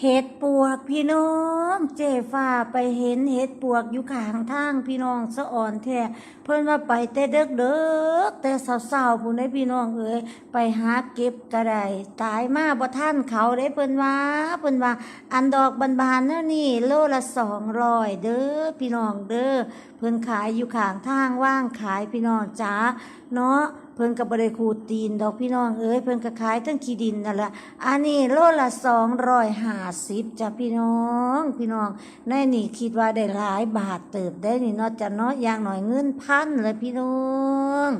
เห็ดปวกพี่น้อง เจฟ้าไปเห็นเห็ดปวกอยู่ข้างทางพี่น้องสะอ่อนแท้เพิ่นว่าไปแต่เด็กเด็กแต่สาวๆผู้ใดพี่น้องเอ้ยไปหาเก็บก็ไดตายมาบ่ทันเขาได้เพิ่นว่าเพิ่นว่า อันดอกบานๆเนั่นนี่โลละ200เด้อพี่น้องเด้อเพิ่นขายอยู่ข้างทางว่างขายพี่น้องจ๋าเนาะเพิ่นก็บ่ได้ขูดตีนดอกพี่น้องเอ้ยเพิ่นก็ขายทั้งขี้ดินนั่นแหละอันนี้โลละ250จ้ะพี่น้องพี่น้องในนี่คิดว่าได้หลายบาทเติบได้นี่นาจะเนาะอย่างหน่อยเงินพันเลยพี่น้อง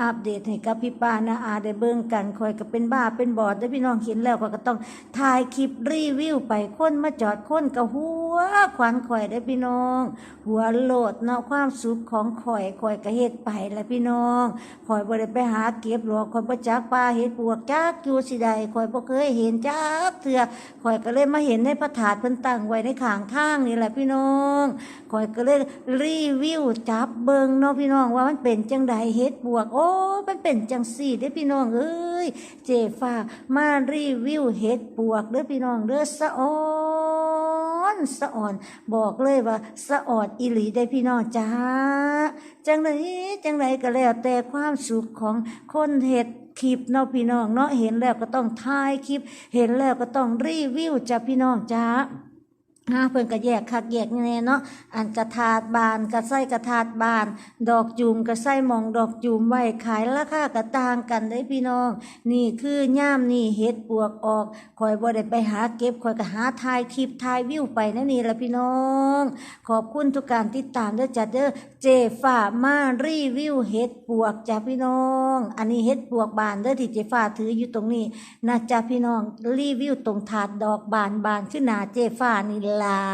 อัปเดตให้กับพี่ปานะอาได้เบิ่งกันคอยก็เป็นบ้าเป็นบอดได้พี่น้องเห็นแล้วข้อยก็ต้องถ่ายคลิปรีวิวไปคนมาจอดคนก็หัวขวัญข่อยได้พี่น้อง หัวโหลดเนาะความสุขของข่อยข่อยก็เฮ็ดไปแหละพี่น้องข่อยบ่ได้ไปหาเก็บหรอกข่อยบ่จักปลาเฮ็ดปวกจักอยู่สิใดข่อยบ่เคยเห็นจักเทื่อข่อยก็เลยมาเห็นในพระถาดเพิ่นตั้งไว้ในข้างทางนี่แหละพี่น้องข่อยก็เลยรีวิวจับเบิงเนาะพี่น้องว่ามันเป็นจังใดเฮ็ดปวก โอ้มันเป็นจังซี่เด้อพี่น้องเอ้ยเจฟ้ามารีวิวเฮ็ดปวกเด้อพี่น้องเด้อสะออ สะอ่อน บอกเลยว่าสะอ่อนอิหลีได้พี่น้องจ้า จังไรจังไรก็แล้วแต่ความสุขของคนเห็ดคลิปเนาะพี่น้องเนาะเห็นแล้วก็ต้องถ่ายคลิป เห็นแล้วก็ต้องรีวิวจ้าพี่น้องจ้า เพิ่นก็แยกคักแยกแน่เนาะอันกระทาดบานกระไส้กระทาดบาน ดอกจูมกระไส้มองดอกจูมไว้ขายราคากระต่างกันได้พี่น้อง นี่คือย่ามนี่เฮ็ดปวกออกคอยบ่ได้ไปหาเก็บคอยก็หาถ่ายคลิปถ่ายวิวไปนั่นนี่ละพี่น้อง ขอบคุณทุกการติดตามเด้อจ้ะเด้อเจฟ้ามารีวิวเฮ็ดปวกจ้ะพี่น้อง อันนี้เฮ็ดปวกบานเด้อที่เจฟ้าถืออยู่ตรงนี้นะจ้ะพี่น้องรีวิวตรงถาดดอกบานบานขึ้นหน้าเจฟ้านี่ละら。